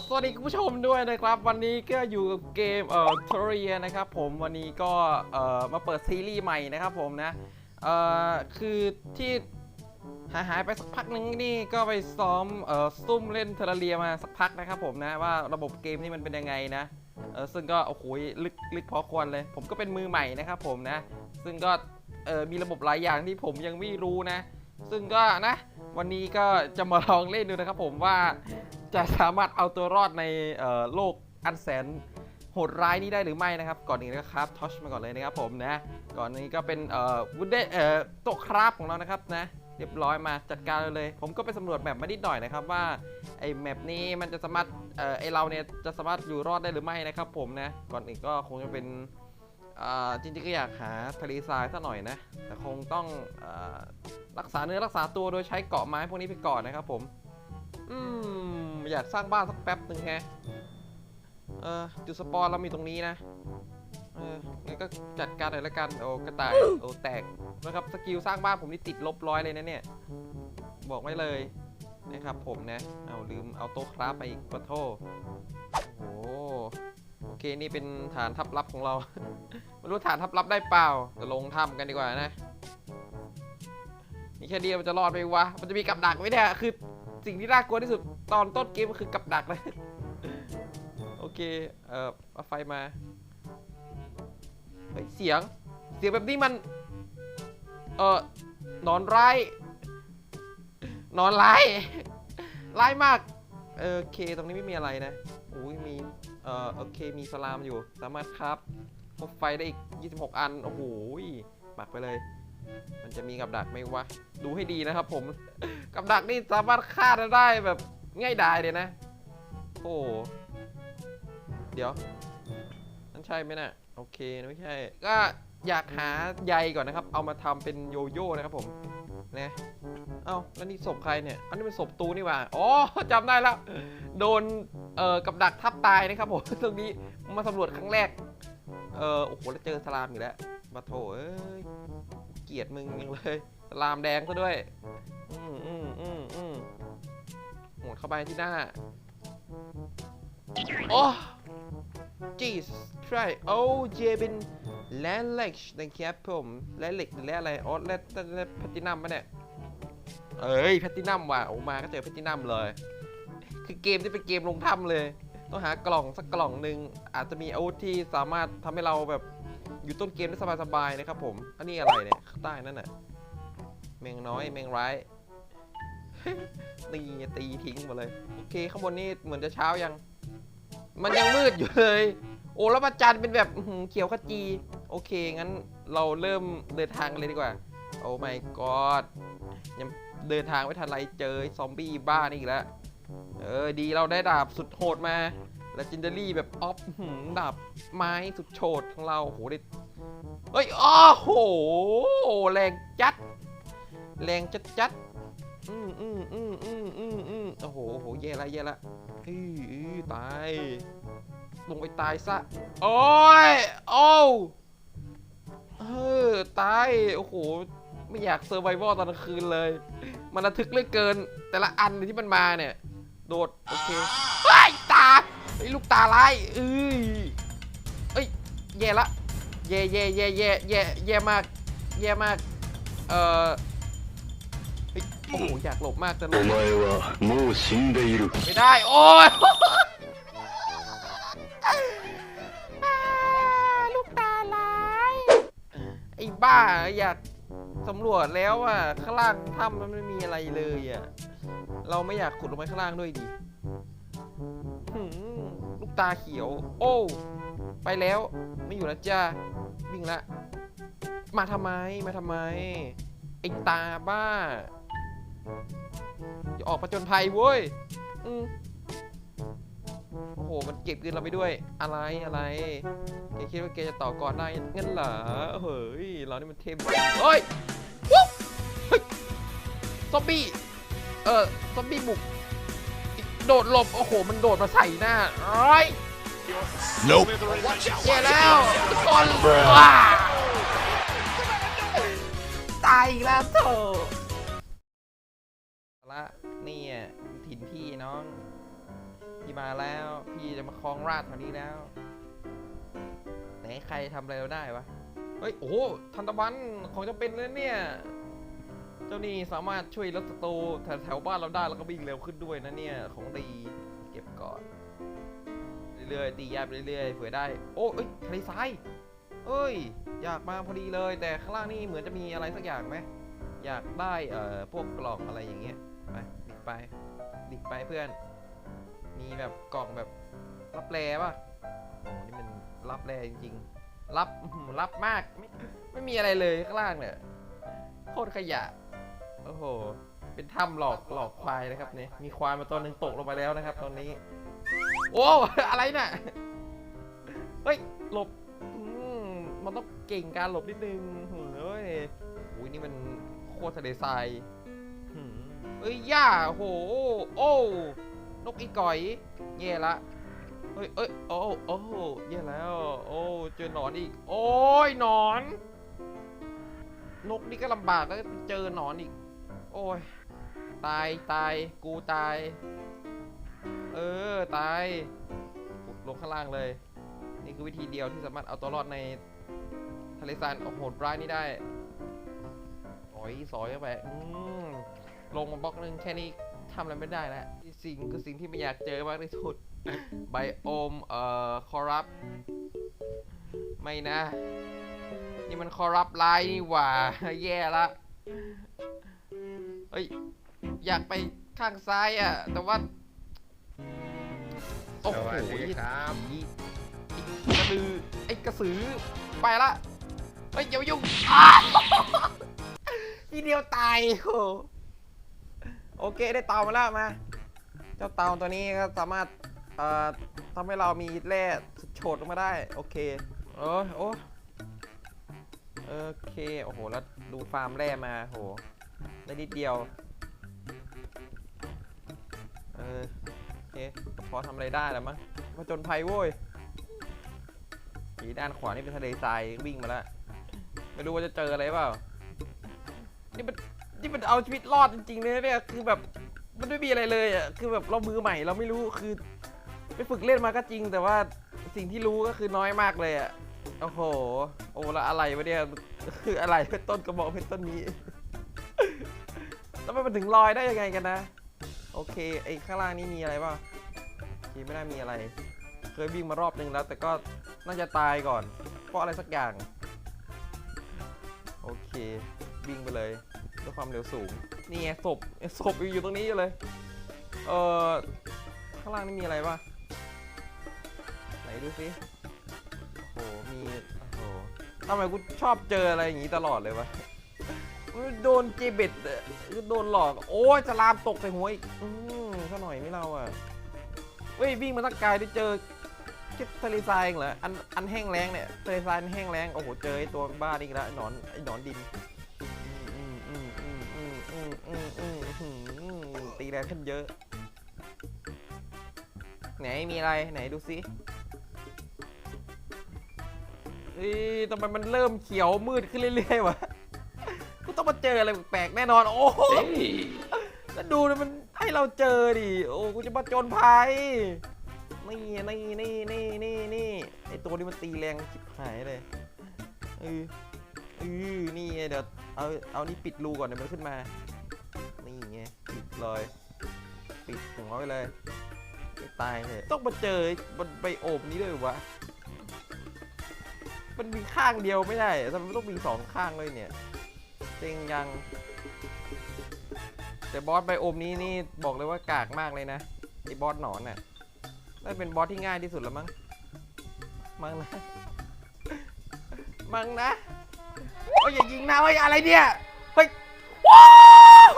สวัสดีคุณผู้ชมด้วยนะครับ วันนี้ก็อยู่กับเกมเอ่อทเรียนะครับผมวันนี้ก็เอ่อมาเปิดซีรีส์ใหม่นะครับผมนะเอ่อคือที่หายหายไปสักพักนึงนี่ก็ไปซ้อมเอ่อซุ่มเล่นเทอร์เรียมาสักพักนะครับผมนะว่าระบบเกมนี่มันเป็นยังไงนะเออซึ่งก็โอ้โหลึกลึกพอควรเลย ผมก็เป็นมือใหม่นะครับผมนะ ซึ่งก็เออมีระบบหลายอย่างที่ผมยังไม่รู้นะ ซึ่งก็นะ วันนี้ก็จะมาลองเล่นดูนะครับผมว่า จะสามารถเอาตัวรอดในโลกอันแสนโหดร้ายนี้ได้หรือไม่นะครับ ก่อนอื่นก็ครับทอชมาก่อนเลยนะครับผมนะ ก่อนนี้ก็เป็นเอ่อวุดเดเอ่อโต๊ะคราฟของเรานะครับนะ เรียบร้อยมาจัดการเลย ผมก็ไปสำรวจแมปมานิดหน่อยนะครับว่าไอ้แมปนี้มันจะสามารถเอ่อไอเราเนี่ยจะสามารถอยู่รอดได้หรือไม่นะครับผมนะ ก่อนอื่นก็คงจะเป็นจริงๆก็อยากหาทะเลทรายสักหน่อยนะ แต่คงต้องอรักษาเนื้อรักษาตัวโดยใช้เกาะไม้พวกนี้ไปก่อนนะครับผม อืม อยากสร้างบ้านสักแป๊บหนึ่งแฮะเออจุดสปอนเรามีตรงนี้นะ เอองั้นก็จัดการหน่อยละกัน โอ้กระต่ายโอ้แตกนะครับสกิลสร้างบ้านผมนี่ติดลบร้อยเลยนะเนี่ย บอกไว้เลยนะครับผมนะ เอาลืมเอาโต๊ะคราฟไปอีกปะโทโอ้โหโอเคนี่เป็นฐานทัพลับของเรา ไม่รู้ฐานทัพลับได้เปล่าจะลงถ้ำกันดีกว่านะ นี่แค่เดียวมันจะรอดไปวะ มันจะมีกับดักไหมเนี่ย คือ สิ่งที่น่ากลัวที่สุดตอนต้นเกมก็คือกับดักเลย โอเค เอ่อเอาไฟมา เฮ้ย เสียง เสียงแบบนี้มัน เอ่อนอนร้ายนอนร้ายร้ายมาก เออโอเค ตรงนี้ไม่มีอะไรนะอุ้ยมี เอ่อ โอเค มีสลามอยู่ สามารถครับพบไฟได้อีก 26 อัน โอ้โหปักไปเลย มันจะมีกับดักไหมวะ ดูให้ดีนะครับผม กับดักนี่สามารถฆ่าได้แบบง่ายดายเลยนะ โอ้เดี๋ยว นั่นใช่ไหมนะ่ะ โอเคไม่ใช่ ก็อยากหาใยก่อนนะครับ เอามาทำเป็นโยโย่นะครับผมนะเอ้าแล้วนี่ศพใครเนี่ย อันนี้เป็นศพตูนี่หว่า อ๋อจำได้แล้ว โดน เอ่อ กับดักทับตายนะครับผม ตรงนี้มาสำรวจครั้งแรก เออโอ้โห แล้วเจอสลามอีกแล้วมาโถเอ้ย กียดมึงยังเลยลามแดงซะด้วย อืมอืมอืมอืมหมดเข้าไปที่หน้า โอ้จีสใช่โอ้เจเป็นแลนเล็กนะครับผมแลนเล็กแลนอะไรอ๋อแลนแลแพตตินัมปะเนี่ย เอ้ยแพตตินัมว่ะโอ้มาก็เจอแพตตินัมเลย คือเกมที่เป็นเกมลงถ้ำเลย ต้องหากล่องสักกล่องหนึ่งอาจจะมีอาวุธที่สามารถทำให้เราแบบ อยู่ต้นเกมได้สบายๆนะครับผมอันนี้อะไรเนี่ยข้างใต้นั่นน่ะแมงน้อยแมงร้ายตีตีทิ้งหมดเลยโอเคข้างบนนี่เหมือนจะเช้ายัง มันยังมืดอยู่เลย โอ้แล้วพระจันเป็นแบบเขียวขจี โอเค งั้นเราเริ่มเดินทางกันเลยดีกว่า โอ้ my god ยังเดินทางไม่ทันไรเจอซอมบี้บ้านี่อีกแล้ว เออดีเราได้ดาบสุดโหดมา และจินเดอรี่แบบออฟหืมดาบไม้สุดโฉดของเราโอ้โหได้เฮ้ยอ้อโห แรงจัด แรงจัดจัดอืมอืมอืมอืมอืมอืมโอ้โหโอ้โหแย่ละแย่ละอื้อตาย ลงไปตายซะ โอ้ย โอ้เออตาย โอ้โห ไม่อยากเซอร์ไววอลตอนกลางคืนเลย มันระทึกเหลือเกิน แต่ละอันที่มันมาเนี่ย โดด โอเคตาไอ้ลูกตาลายเอ้ยเอ้ยแย่ละแย่แย่แย่แย่แย่แย่มากแย่มากเอ่อโอ้โหอยากหลบมากแต่หลบไม่ได้โอ้ยลูกตาลายไอ้บ้าอยากสำรวจแล้วอะข้างล่างถ้ำมันไม่มีอะไรเลยอะเราไม่อยากขุดลงไปข้างล่างด้วยดิ ตาเขียว โอ้ ไปแล้ว ไม่อยู่แล้วจ้า วิ่งละ มาทำไม มาทำไม ไอ้ตาบ้าจะออกประจนภัยเว้ย อืมโอ้โห มันเก็บเงินเราไปด้วย อะไร อะไร แกคิดว่าแกจะต่อก่อนได้งั้นเหรอ เฮ้ย เรานี่มันเทมเฮ้ย วุ๊บเฮ้ย ซอมบี้ เออซอมบี้บุก โดดหลบ โอ้โห มันโดดมาใส่หน้าเอ้ย Nope แย่แล้วทุกคนว้าตายอีกแล้วโถละนี่อะถิ่นพี่น้องอพี่มาแล้ว พี่จะมาครองราชย์แถวนี้แล้วไหนใครทำอะไรเราได้วะ เฮ้ย โอ้โหทันตะวันของจำเป็นเลยเนี่ยเจ้านี่สามารถช่วยลดศัตรูแถวบ้านเราได้แล้วก็วิ่งเร็วขึ้นด้วยนะเนี่ยของดีเก็บก่อนเรื่อยๆตีแยบเรื่อยๆเผื่อได้ โอ้เอ้ยทะเลทรายเอ้ย อยากมาพอดีเลย แต่ข้างล่างนี่เหมือนจะมีอะไรสักอย่างไหมอยากได้เอ่อพวกกล่องอะไรอย่างเงี้ยไปดิกไปดิกไปเพื่อน มีแบบกล่องแบบรับแรป่ะโอ้นี่มันรับแรจริงๆ รับรับมากไม่ไม่มีอะไรเลยข้างล่างเนี่ยโคตรขยะ โอ้โห เป็นถ้ำหลอกหลอกควายนะครับเนี่ย มีควายมาตัวหนึ่งตกลงไปแล้วนะครับ ตอนนี้ โอ้อะไรน่ะ เฮ้ย หลบมันต้องเก่งการหลบนิดนึงเฮ้ยอุ้ยนี่มันโคตรทะเลทรายเอ้ยย่าโห โอ้ นกอีก่อย แย่ละ เฮ้ยเอ้ย โอ้ โอ้แย่แล้ว โอ้ เจอหนอนอีก โอ้ยหนอน นกนี่ก็ลำบากแล้วเจอหนอนอีก โอ้ย ตาย ตาย กูตาย เออ ตายขุดลงข้างล่างเลย นี่คือวิธีเดียวที่สามารถเอาตัวรอดในทะเลทรายโหดร้ายนี้ได้โอ้ยสอยเข้าไปอืมลงมาบล็อกนึงแค่นี้ทำอะไรไม่ได้แล้วสิ่งคือสิ่งที่ไม่อยากเจอมากที่สุด ไบโอม เอ่อ คอรัป ไม่นะ นี่มันคอรัปไลน์นี่หว่า แย่ละ เฮ้ย อยากไปข้างซ้ายอะ แต่ว่า โอ้โหสวัสดีครับไอ้กระดือไอ้กระสือ ไปละ เฮ้ยอย่ามายุ่งอ้าวทีเดียวตายโอ้โอเคได้เตามาแล้วมา เจ้าเตาตัวนี้ก็สามารถ เอ่อทำให้เรามีแร่สุดโฉดออกมาได้ โอเคโอ้ยโอ้โอเค โอ้โห แล้วดูฟาร์มแร่มา โห ได้นิดเดียว เออโอเคพอทำอะไรได้แล้วมั้งผจญภัยโว้ยอีด้านขวานี่เป็นทะเลทรายวิ่งมาแล้วไม่รู้ว่าจะเจออะไรเปล่า นี่มันนี่มันเอาชีวิตรอดจริงๆเลยเนี่ย คือแบบมันไม่มีอะไรเลยอะ คือแบบเรามือใหม่เราไม่รู้ คือไปฝึกเล่นมาก็จริง แต่ว่าสิ่งที่รู้ก็คือน้อยมากเลยอะ โอ้โห โอ้แล้วอะไรวะเนี่ย คืออะไรเป็นต้นกระบอกเป็นต้นนี้ แล้วมันถึงลอยได้ยังไงกันนะ โอเค ไอ้ข้างล่างนี่มีอะไรบ้างทีไม่น่ามีอะไร เคยวิ่งมารอบนึงแล้ว แต่ก็น่าจะตายก่อน เพราะอะไรสักอย่าง โอเค วิ่งไปเลยด้วยความเร็วสูง นี่ไงศพศพอยู่ตรงนี้อยู่เลย เออข้างล่างนี่มีอะไรบ้างไหนดูสิโอ้โห มี โอ้โหทำไมกูชอบเจออะไรอย่างนี้ตลอดเลยวะ โดนเจเบ็ดโดนหลอก โอ้จะลามตกใส่หัวอีกอซะหน่อยไม่เราอะเว้ยวิ่งมาทักกายได้เจอคิดทะเลทรายเหรออันอันแห้งแล้งเนี่ยทะเลทรายแห้งแล้งโอ้โหเจอไอตัวบ้านอีกแล้ะหนอนไอหนอนดินตีแรงขึ้นเยอะ ไหนมีอะไรไหนดูสิทำไมมันเริ่มเขียวมืดขึ้นเรื่อยๆวะ ต้องมาเจออะไรแปลกๆแน่นอน โอ้โหแล้วดูนะมันให้เราเจอดิ โอ้กูจะมาจนภัย นี่นี่นี่นี่นี่นี่ไอตัวนี้มันตีแรงชิบหายเลยเออเออนี่ไงเดี๋ยวเอาเอานี่ปิดรูก่อนเดี๋ยวมันขึ้นมา นี่ไงปิดเลย ปิดหัวไปเลยไม่ตายเลยต้องมาเจอบนไบโอมนี้ด้วยเหรอวะ มันมีข้างเดียวไม่ได้ทำไมมันต้องมีสองข้างเลยเนี่ย ซิงยัง แต่บอสไบโอมนี้นี่บอกเลยว่ากากมากเลยนะไอ้บอสหนอนน่ะน่าเป็นบอสที่ง่ายที่สุดแล้วมั้ง มั้งนะ มั้งนะ โอ้ยอย่ายิงนะเฮ้ยอะไรเนี่ย เฮ้ย ว้าว